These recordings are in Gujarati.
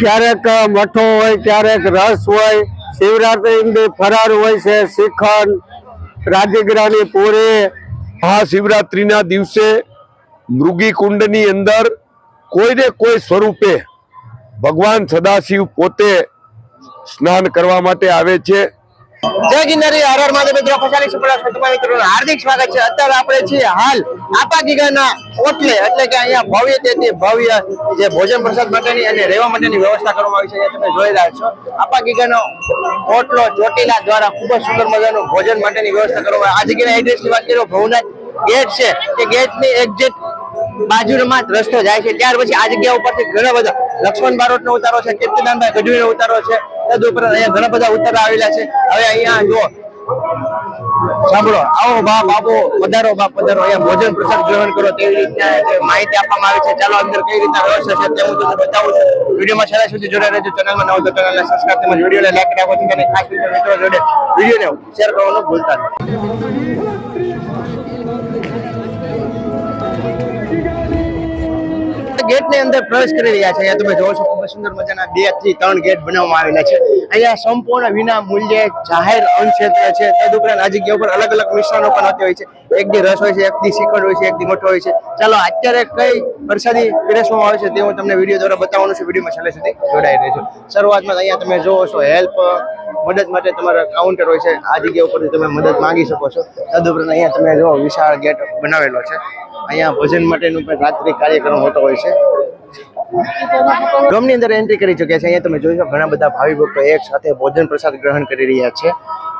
ક્યારેક મઠો હોય, ક્યારેક રસ હોય, શિવરાત્રી ફરાર હોય છે, શ્રીખંડ, રાજગરાની પૂરી. મહાશિવરાત્રિના દિવસે મૃગી કુંડની અંદર કોઈને કોઈ સ્વરૂપે ભગવાન સદાશિવ પોતે સ્નાન કરવા માટે આવે છે. જય ગિરનારી મિત્રોનું હાર્દિક સ્વાગત છે. અત્યારે આપણે હાલ આપા ગીગાના અહીંયા ભવ્ય ભવ્ય જે ભોજન પ્રસાદ માટેની અને રહેવા માટેની વ્યવસ્થા કરવામાં આવી છે તમે જોઈ રહ્યા છો. આપા ગીગાનો ચોટીલા દ્વારા ખૂબ જ સુંદર મજાનું ભોજન માટેની વ્યવસ્થા કરવામાં. આ જગ્યાના એડ્રેસની વાત કરીએ ભવનાથ ગેટ છે. કે ગેટની એક્ઝેક્ટ બાજુમાં જ રસ્તો જાય છે. ત્યાર પછી આ જગ્યા ઉપરથી ઘણા બધા લક્ષ્મણ બારોટ નો ઉતારો છે, કીર્તિદાનભાઈ ગઢવી નો ઉતારો છે. તદ ઉપરાંત અહીંયા ઘણા બધા ઉતારા આવેલા છે. હવે અહીંયા જો સાંભળો, આવો બાપ બાપો પધારો બાપ, પધારો. અહીંયા ભોજન, પ્રસાદ ગ્રહણ કરો. તેવી રીતના માહિતી આપવામાં આવી છે. ચાલો અંદર કઈ રીતના વ્યવસ્થા છે તે હું તમને બતાવું છું. વિડીયોમાં છેલ્લા સુધી જોડાઈ રહેજો. ચેનલમાં નવો તો ચેનલને સબસ્ક્રાઇબ તેમજ વિડીયોને લાઈક રાખો. અને ખાસ મિત્રો જોડે વિડીયોને શેર કરવાનું ભૂલતા નહીં. ગેટની અંદર પ્રવેશ કરી રહ્યા છે. અહીંયા તમે જોવો છો, ખૂબ સુંદર મજાના બેથી ત્રણ ગેટ બનાવવામાં આવેલા છે. અહીંયા સંપૂર્ણ વિના મૂલ્યે જાહેર અનક્ષેત્ર છે. તદ ઉપરાંત આ જગ્યા ઉપર અલગ અલગ મિશ્રણો પણ આવતી હોય છે. એક દી રસ હોય છે, એક દી શ્રીખંડ હોય છે, એક દી મોટો હોય છે. ચાલો, અત્યારે કઈ વરસાદી પીરસવામાં આવે છે તે હું તમને વીડિયો દ્વારા બતાવવાનું છે. વિડીયોમાં છેલ્લે સુધી જોડાઈ રહેજો. શરૂઆતમાં અહીંયા તમે જોવો છો, હેલ્પ, મદદ માટે તમારા કાઉન્ટર હોય છે. આ જગ્યા ઉપરથી તમે મદદ માંગી શકો છો. તદ ઉપરાંત અહીંયા તમે જો વિશાળ ગેટ બનાવેલો છે. અહીંયા ભોજન માટેનું પણ રાત્રિ કાર્યક્રમ હોતો હોય છે. ગામની અંદર એન્ટ્રી કરી ચૂક્યા છે. અહીંયા તમે જોઈ શકો ઘણા બધા ભાવિ ભક્તો એક સાથે ભોજન પ્રસાદ ગ્રહણ કરી રહ્યા છે.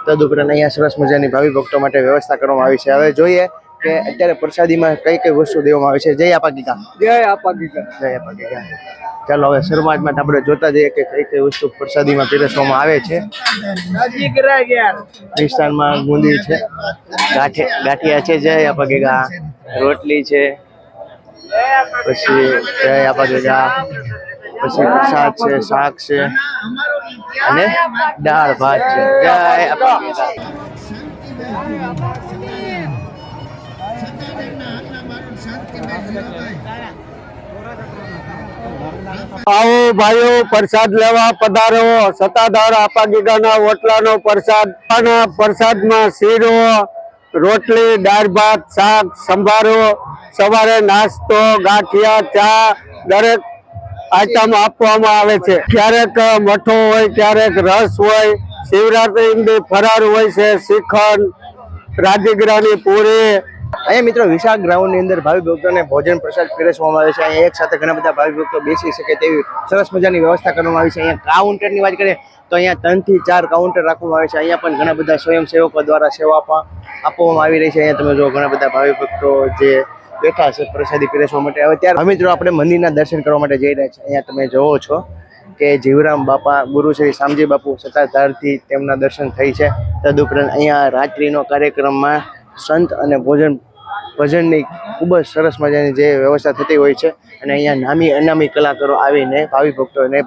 તદુપરાંત અહીંયા સરસ મજાની ભાવિ ભક્તો માટે વ્યવસ્થા કરવામાં આવી છે. હવે જોઈએ કે અત્યારે પ્રસાદીમાં કઈ કઈ વસ્તુ દેવામાં આવે છે. જય આપા ગીતા. જય આપા ગીતા. જય આપા ગીતા. ચાલો હવે શરૂઆતમાં આપણે જોતા જઈએ કે કઈ કઈ વસ્તુ પ્રસાદીમાં પીરસવામાં આવે છે. મિષ્ટાનમાં બુંદી છે. ગાંઠિયા છે જય આપા ગેગા રોટલી છે. પછી જય આપા ગેગા પછી પ્રસાદ છે શાક છે. અને દાળ ભાત છે. જય આપા આવો ભાઈઓ, પ્રસાદ લેવા પધારો. સત્તાધાર આપા ગીગાના ઓટલાનો પ્રસાદ. પ્રસાદમાં શીરો, રોટલી, દાળ ભાત, શાક, સંભારો, સવારે નાસ્તો, ગાંઠિયા, ચા, દરેક આઈટમ આપવામાં આવે છે. ક્યારેક મઠો હોય, ક્યારેક રસ હોય શિવરાત્રી ફરાર હોય છે, શ્રીખંડ, રાજગરાની પૂરી અહીંયા મિત્રો વિશાળ ગ્રાઉન્ડની અંદર ભાવિ ભક્તોને ભોજન પ્રસાદ પીરસવામાં આવે છે. અહીંયા એક સાથે ઘણા બધા ભાવિ ભક્તો બેસી શકે તેવી સરસ મજાની વ્યવસ્થા કરવામાં આવી છે. અહીંયા કાઉન્ટરની વાત કરીએ તો અહીંયા ત્રણથી ચાર કાઉન્ટર રાખવામાં આવે છે. અહીંયા પણ ઘણા બધા સ્વયંસેવકો દ્વારા સેવા આપવા આપવામાં આવી રહી છે. અહીંયા તમે જો ઘણા બધા ભાવિ ભક્તો જે બેઠા છે પ્રસાદી પીરસવા માટે. હવે ત્યારે મિત્રો આપણે મંદિરના દર્શન કરવા માટે જઈ રહ્યા છીએ. અહીંયા તમે જોવો છો કે જીવરામ બાપા, ગુરુ શ્રી શામજી બાપુ સત્તાધારથી તેમના દર્શન થઈ છે. તદુપરાંત અહીંયા રાત્રિનો કાર્યક્રમમાં સંત અને ભોજન ભજનની ખૂબ જ સરસ મજાની જે વ્યવસ્થા થતી હોય છે અને અહીંયા નામી અનામી કલાકારો આવીને, ભાવિ ભક્તોને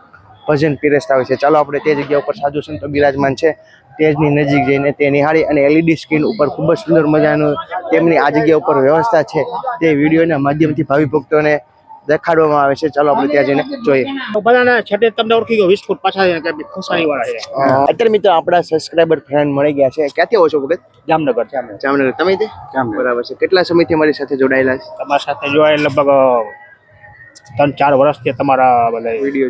ભજન પીરસતા હોય છે. ચાલો આપણે તે જગ્યા ઉપર સાધુ સંતો બિરાજમાન છે. તેજની નજીક જઈને તે નિહાળી અને એલઈડી સ્ક્રીન ઉપર ખૂબ જ સુંદર મજાનું તેમની આ જગ્યા ઉપર વ્યવસ્થા છે. તે વિડીયોના માધ્યમથી ભાવિ ભક્તોને દેખાડવામાં આવે છે. ચાલો આપણે ત્યાં જઈને જોઈએ. બધાને છેટે તમને ઓળખી ગયો વીસ ફૂટ પાછા છે ખુશાની વાળા છે. અત્યારે મિત્રો આપણા સબસ્ક્રાઇબર ફ્રેન્ડ મળી ગયા છે. ક્યાંથી આવો છો ભગત? જામનગર જામનગર. જામનગર. તમે તે? બરાબર છે. કેટલા સમયથી અમારી સાથે જોડાયેલા છે? તમારી સાથે જોવાય લગભગ ત્રણ ચાર વર્ષથી તમારા વીડિયો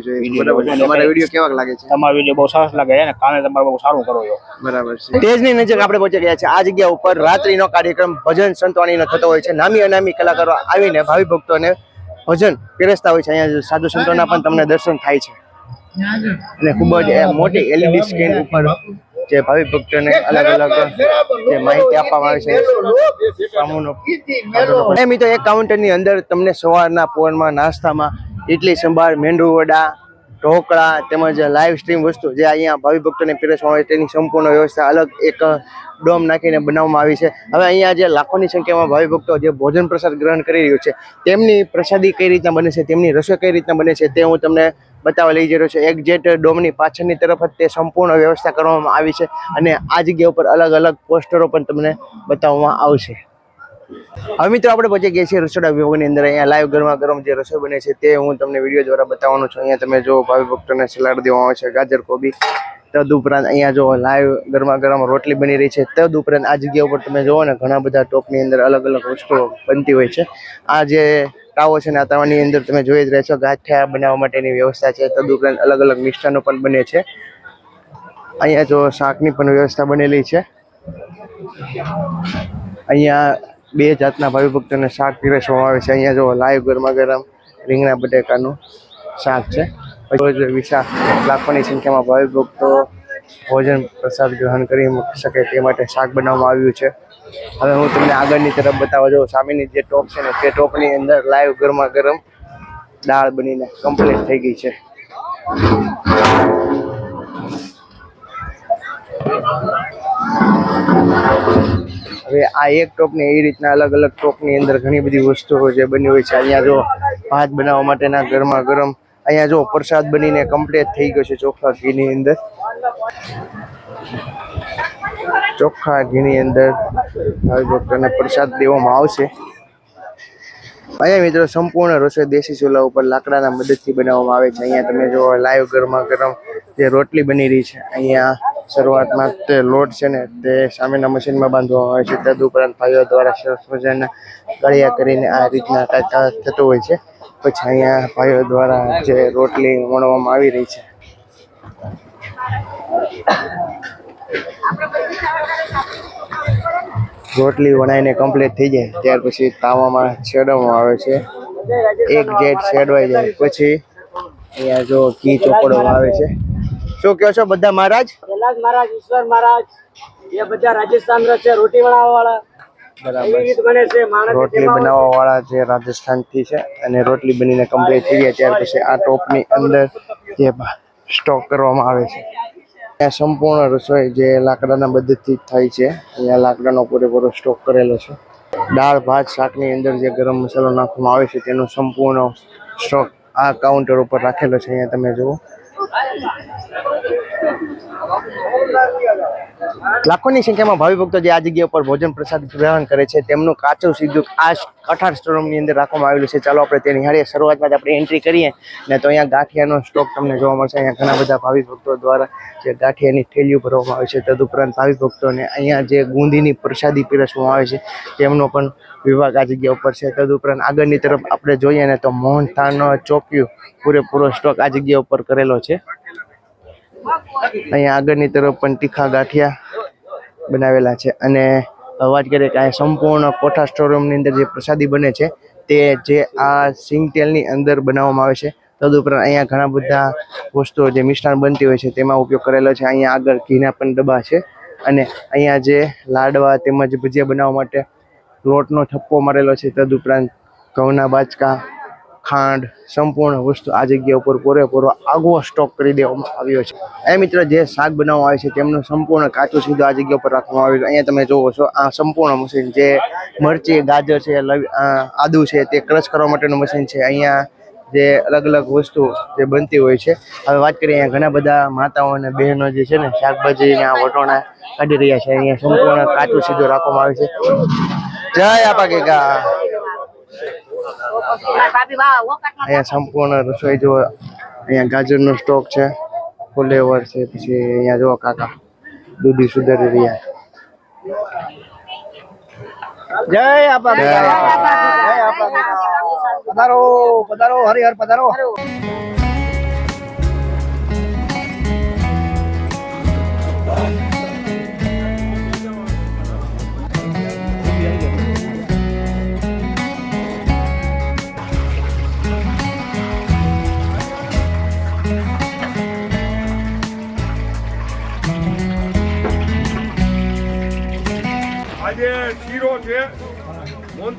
તમારા વીડિયો કેવા લાગે છે? તમારો વીડિયો બહુ સરસ લાગે છે કાલે તમારે બહુ સારું કરો છો. બરાબર છે. તેજની નજીક આપણે પહોંચી ગયા છે. આ જગ્યા ઉપર રાત્રિનો કાર્યક્રમ ભજન સંતવાણીનો થતો હોય છે. નામી અનામી કલાકારો આવીને ભાવિ ભક્તોને ભજન પીરસતા હોય છે. અહીંયા સાધુ સંતોના પણ તમને દર્શન થાય છે. અને ખૂબ જ મોટી એલઈડી સ્ક્રીન ઉપર જે ભાવિ ભક્તોને અલગ અલગ જે માહિતી આપવામાં આવે છે. મિત્રો, એક કાઉન્ટરની અંદર તમને સવારના પોરમાં નાસ્તામાં ઇડલી સંભાર, મેંદુ વડા ઢોકળા તેમજ લાઈવ સ્ટ્રીમ વસ્તુ જે અહીંયા ભાવિ ભક્તોને પીરસવામાં આવે તેની સંપૂર્ણ વ્યવસ્થા અલગ એક ડોમ નાખીને બનાવવામાં આવી છે. હવે અહીંયા જે લાખોની સંખ્યામાં ભાવિ ભક્તો જે ભોજન પ્રસાદ ગ્રહણ કરી રહ્યું છે, તેમની પ્રસાદી કઈ રીતના બને છે, તેમની રસોઈ કઈ રીતના બને છે, તે હું તમને બતાવવા લઈ જઈ રહ્યો છું એક્ઝેક્ટ ડોમની પાછળની તરફ જ તે સંપૂર્ણ વ્યવસ્થા કરવામાં આવી છે અને આ જગ્યા ઉપર અલગ અલગ પોસ્ટરો પણ તમને બતાવવામાં આવશે. હવે મિત્રો આપણે પહોંચી ગયા છીએ રસોડા વિભાગની અંદર. અહીંયા લાઈવ ગરમા ગરમ જે રસોઈ બને છે તે હું તમને વીડિયો દ્વારા બતાવવાનો છું. અહીંયા તમે જો ભાવિ ભક્તોને સલાડ દેવામાં આવે છે, ગાજર, કોબી. તદ ઉપરાંત અહીંયા જો લાઈવ ગરમા ગરમ રોટલી બની રહી છે. તદ ઉપરાંત આ જગ્યા ઉપર તમે જુઓ ને, ઘણા બધા ટોપની અંદર અલગ અલગ વસ્તુઓ બનતી હોય છે. આ જે તાવો છે ને, આ તાવાની અંદર તમે જોઈ જ રહેશો ગાંઠિયા બનાવવા માટેની વ્યવસ્થા છે. તદ ઉપરાંત અલગ અલગ મિષ્ટાનો પણ બને છે. અહીંયા જો શાકની પણ વ્યવસ્થા બનેલી છે. અહીંયા બે જાતના ભાવિભક્તોને શાક પીરસવામાં આવે છે. અહીંયા જો લાઈવ ગરમા ગરમ રીંગણા, બટેકાનું શાક છે. રોજ વિશાળ લાખોની સંખ્યામાં ભાવિભક્તો ભોજન પ્રસાદ ગ્રહણ કરી શકે તે માટે શાક બનાવવામાં આવ્યું છે. હવે હું તમને આગળની તરફ બતાવવા જાઉં. સામેની જે ટોપ છે ને, તે ટોપની અંદર લાઈવ ગરમા ગરમ દાળ બનીને કમ્પ્લીટ થઈ ગઈ છે. હવે આ એક ટોપની એ રીતના અલગ અલગ ટોપની અંદર ઘણી બધી વસ્તુઓ જે બની હોય છે. અહીંયા જો ભાત બનાવવા માટેના ગરમા ગરમ, અહીંયા જો પ્રસાદ બનીને કમ્પ્લીટ થઈ ગયો છે ચોખ્ખા ઘીની અંદર. ચોખ્ખા ઘીની અંદર ડૉક્ટરને પ્રસાદ દેવામાં આવશે. અહીંયા મિત્રો સંપૂર્ણ રસોઈ દેશી ચૂલા ઉપર લાકડાના મદદથી બનાવવામાં આવે છે. અહીંયા તમે જો લાઈવ ગરમા ગરમ જે રોટલી બની રહી છે, અહીંયા શરૂઆતમાં તે લોટ છે ને તે સામેના મશીનમાં બાંધવામાં આવે છે. તદ ઉપરાંત ભાઈઓ દ્વારા સરસ મજાના ગળિયા કરીને આ રીતના કાકા થતું હોય છે. પછી અહીંયા ભાઈઓ દ્વારા જે રોટલી વણવામાં આવી રહી છે. રોટલી વણાઈને કમ્પ્લીટ થઈ જાય, ત્યાર પછી તાવામાં છેડવામાં આવે છે. એક જેટ છેડવાઈ જાય, પછી અહીંયા જો ઘી ચોપડવામાં આવે છે. શું કહો છો બધા મહારાજ? કૈલાસ મહારાજ ઈશ્વર મહારાજ એ બધા રાજસ્થાન છે રોટી વાળા રોટલી બનાવવા વાળા જે રાજસ્થાનથી છે અને રોટલી બનીને કમ્પ્લીટ થઈ ગયા ત્યાર પછી આ ટોપની અંદર જે સ્ટોક કરવામાં આવે છે. ત્યાં સંપૂર્ણ રસોઈ જે લાકડાના મદદથી થાય છે અહીંયા લાકડાનો પૂરેપૂરો સ્ટોક કરેલો છે. દાળ ભાત શાકની અંદર જે ગરમ મસાલો નાખવામાં આવે છે તેનો સંપૂર્ણ સ્ટોક આ કાઉન્ટર ઉપર રાખેલો છે અહીંયા તમે જુઓ. લાખોની સંખ્યામાં ભાવિ ભક્તો જે આ જગ્યા ઉપર ભોજન પ્રસાદ ગ્રહણ કરે છે, તેમનું કાચું સીધું આ કઠાર સ્ટોરની અંદર રાખવામાં આવેલું છે. ચાલો આપણે તે નિહાળીએ. શરૂઆતમાં જ આપણે એન્ટ્રી કરીએ ને તો અહીંયા ગાંઠિયાનો સ્ટોક તમને જોવા મળશે. અહીંયા ઘણા બધા ભાવિ ભક્તો દ્વારા જે ગાંઠિયાની થેલીઓ ભરવામાં આવે છે. તદુપરાંત ભાવિ ભક્તોને અહીંયા જે ગુંદીની પ્રસાદી પીરસવામાં આવે છે, તેમનો પણ વિભાગ આ જગ્યા ઉપર છે. તદુપરાંત આગળની તરફ આપણે જોઈએ ને તો મોહનથાળનો ચોક્યું પૂરેપૂરો સ્ટોક આ જગ્યા ઉપર કરેલો છે. અહીંયા આગળની તરફ પણ તીખા ગાંઠિયા બનાવેલા છે અને વાત કરીએ કે આ સંપૂર્ણ કોઠા સ્ટોરરૂમની અંદર જે પ્રસાદી બને છે તે જે આ સિંગ તેલની અંદર બનાવવામાં આવે છે. તદુપરાંત અહીંયા ઘણા બધા વસ્તુઓ જે મિષ્ટાન બનતી હોય છે તેમાં ઉપયોગ કરેલો છે. અહીંયા આગળ ઘીના પણ ડબ્બા છે અને અહીંયા જે લાડવા તેમજ ભજીયા બનાવવા માટે લોટનો થપ્પો મારેલો છે. તદુપરાંત ઘઉંના બાચકા ખાંડ, સંપૂર્ણ વસ્તુ આ જગ્યા ઉપર પૂરેપૂરો આગવો સ્ટોક કરી દેવામાં આવ્યો છે. એ મિત્ર જે શાક બનાવવામાં આવે છે, તેમનું સંપૂર્ણ કાચું સીધું આ જગ્યા ઉપર રાખવામાં આવ્યું અહીંયા તમે જોવો છો, આ સંપૂર્ણ મશીન જે મરચી, ગાજર છે આદુ છે, તે ક્રશ કરવા માટેનું મશીન છે. અહીંયા જે અલગ અલગ વસ્તુ જે બનતી હોય છે. હવે વાત કરીએ અહીંયા ઘણા બધા માતાઓ અને બહેનો જે છે ને શાકભાજીના વટોણા કાઢી રહ્યા છે. અહીંયા સંપૂર્ણ કાચું સીધું રાખવામાં આવે છે. જય આપા ગેગા અહીંયા સંપૂર્ણ રસોઈ જો અહીંયા ગાજરનો સ્ટોક છે ફુલેવર છે પછી અહીંયા જો કાકા દૂધી સુધારી રહ્યા જય આપા જય આપા પધારો પધારો હરિહર પધારો.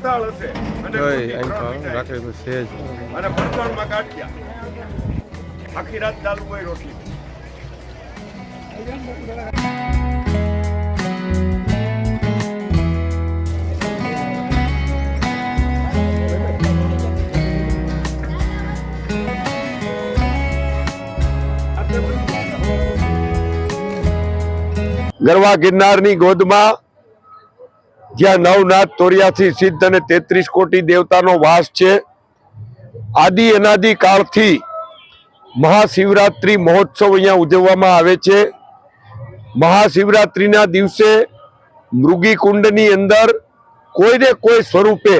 મોનતાળ હશે. અને મીઠાઈ. છે. અને પડતાળમાં કાઢ્યા આખી રાત ચાલુ હોય રોટલી. ગરવા ગિરનારની ગોદમાં જ્યાં નવનાથ તોરિયાથી સિદ્ધ અને તેત્રીસ કોટી દેવતાનો વાસ છે. આદિ અનાદિ કાળથી મહાશિવરાત્રિ મહોત્સવ અહીંયા ઉજવવામાં આવે છે. મહાશિવરાત્રિના દિવસે મૃગી કુંડની અંદર કોઈને કોઈ સ્વરૂપે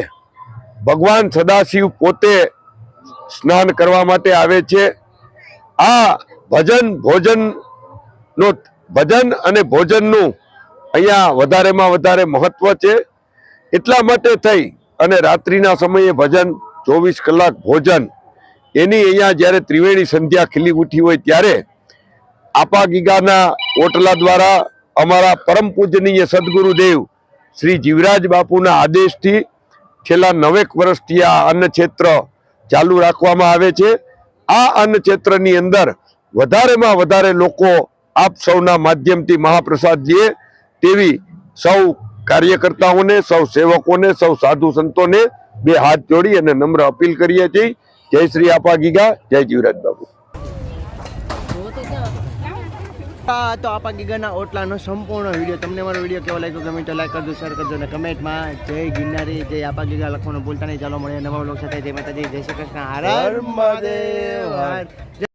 ભગવાન સદાશિવ પોતે સ્નાન કરવા માટે આવે છે. આ ભજન ભોજન નો ભજન અને ભોજનનું અહીંયા વધારેમાં વધારે મહત્વ છે. એટલા માટે થઈ અને રાત્રિના સમયે ભજન, ચોવીસ કલાક ભોજન, એની અહીંયા જ્યારે ત્રિવેણી સંધ્યા ખીલી ઉઠી હોય ત્યારે આપા ગીગાના ઓટલા દ્વારા અમારા પરમ પૂજનીય સદગુરુદેવ શ્રી જીવરાજ બાપુના આદેશથી છેલ્લા નવેક વર્ષથી આ અન્ન ક્ષેત્ર ચાલુ રાખવામાં આવે છે. આ અન્ન ક્ષેત્રની અંદર વધારેમાં વધારે લોકો આપ સૌના માધ્યમથી મહાપ્રસાદ લે તેવી સૌ કાર્યકર્તાઓને, સૌ સેવકોને, સૌ સાધુ સંતોને બે હાથ જોડી અને નમ્ર અપીલ કરીએ છીએ. જય શ્રી આપા ગીગા, જય જીવરાજ બાબુ તો આપા ગીગાના ઓટલાનો સંપૂર્ણ વીડિયો. તમને મારો વીડિયો કેવો લાગ્યો ગમે તો લાઈક કરજો શેર કરજો અને કમેન્ટમાં જય ગિરનારી, જય આપા ગીગા, લખવાનું ભૂલતા નહીં. ચાલો મળીએ નવા લોકો સાથે. જય માતાજી, જય શ્રી કૃષ્ણ. હર મહાદેવ